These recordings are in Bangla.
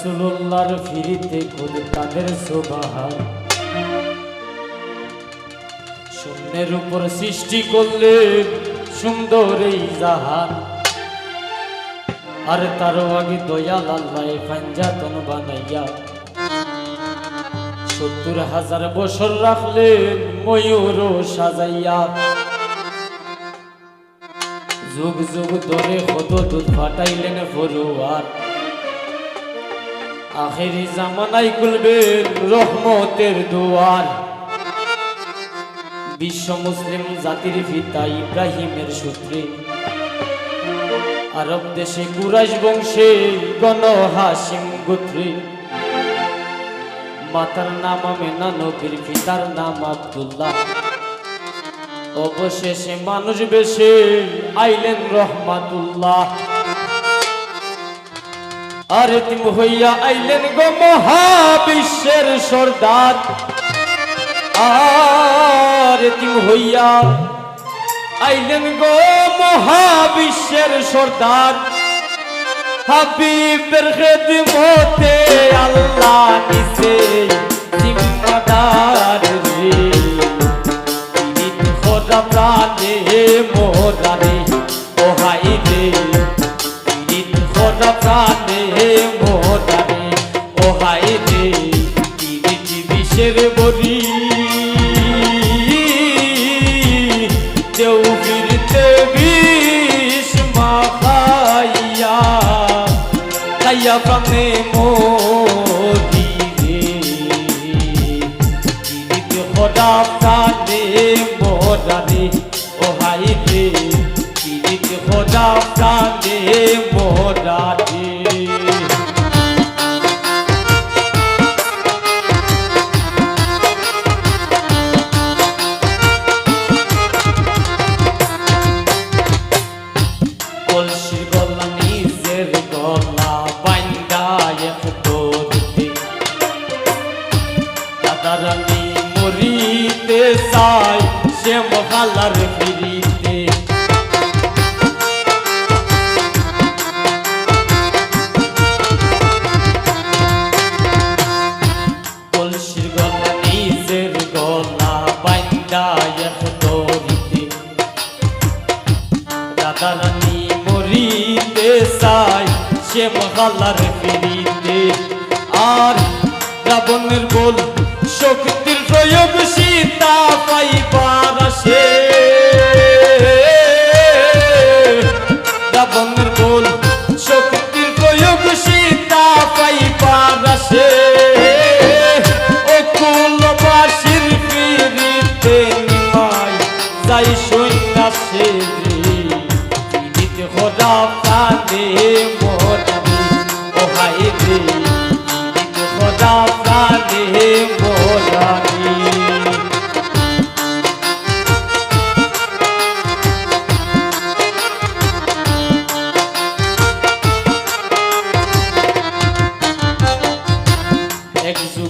রাসুল্লাহর ফিরিতে খুদ তাদের সোবাহার শূন্যের উপর সৃষ্টি করলেন সুন্দর এই জাহান। আর তারও আগে দয়াল আল্লাহ পাঞ্জাতন বানাইয়া। সত্তর হাজার বছর রাখলেন ময়ূর সাজাইয়া। যুগ যুগ ধরে কত দুধ ফাটাইলেন ফরুয়ার। আখেরি জামানাই খুলবেন রহমতের দুয়ার। বিশ্ব মুসলিম জাতির পিতা ইব্রাহিমের সূত্রে। আরব দেশে কুরাইশ বংশে গণ হাসিম গোত্রে। মাতার নাম আমেনা নবীর, পিতার নাম আব্দুল্লাহ। অবশেষে মানুষ বেশে আইলেন রহমাতুল্লাহ। আর তিম হইয়া আইলেন গো মহাবিশ্বের সর্দার। আর তিম হইয়া আইলেন গো মহাবিশ্বের সর্দার। হাবিবের খেদমতে আল্লাহ খাইয়া প্রাণে মোদি রে। পীড়িত খোদা প্রাণে মোরারে ও হাই রে পীড়িত খোদা প্রাণে মহালার ফিরিতে। কলসির গলা নিজের গলা বাইন্দা এক দরিতে দাদারানি মরিতে চাই সে মহালার প্রাণে মোরানি ও হাই রে। খোদা প্রাণে মোরানি এক যুগে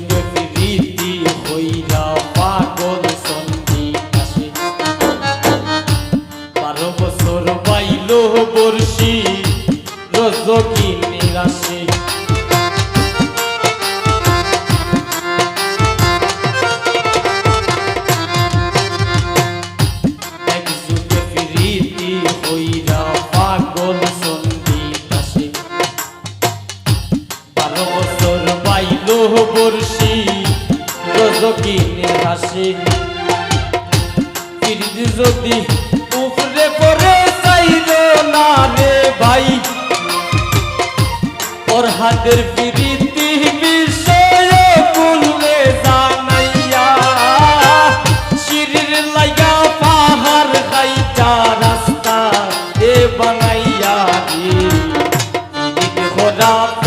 ওর হাতের ফিরিতি বিষয় বললে জানাইয়া, শিরির লাইয়া পাহাড় খাইটা রাস্তা এ বানাইয়া রে পীড়িত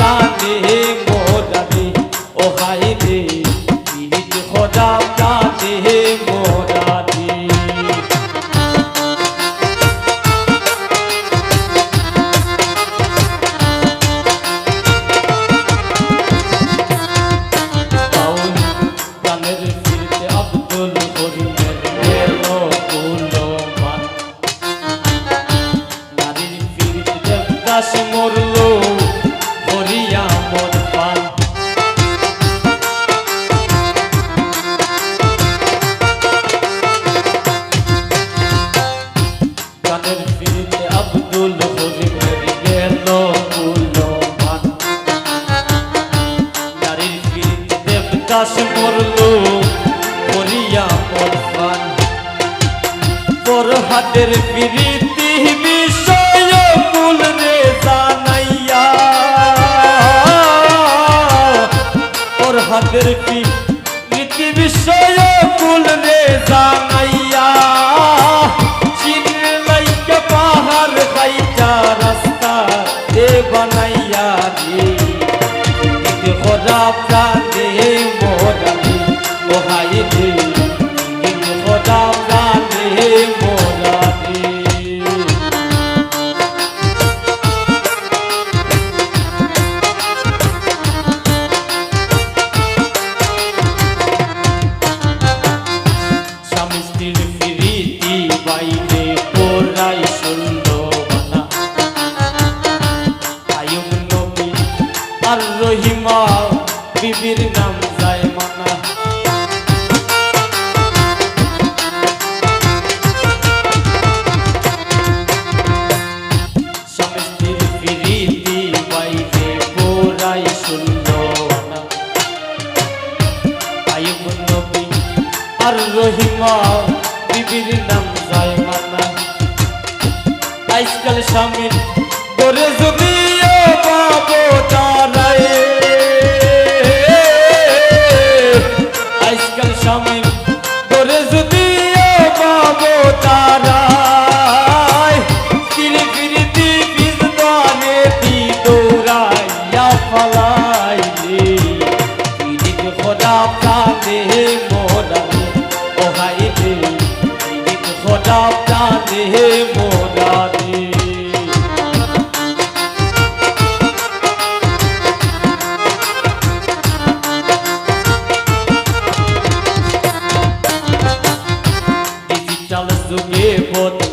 আমাদের কি নীতি বিষয় কুল রে জানাইয়া চিনলাইকে পাহাড় খাইটা রাস্তা দে বানাইয়া রে খোদা প্রাণ খোদা প্রাণে মোরা ওহাই রে। পীড়িত খোদা প্রাণে মোরা রে। ডিজিটাল যুগে বদল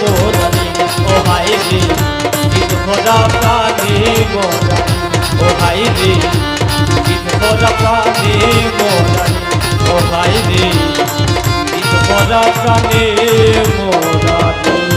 গোদানি ও হাই রে গীত খোঁজা প্রাণে গোদানি ও হাই রে গীত খোঁজা প্রাণে গোদানি ও হাই রে গীত খোঁজা প্রাণে গোদানি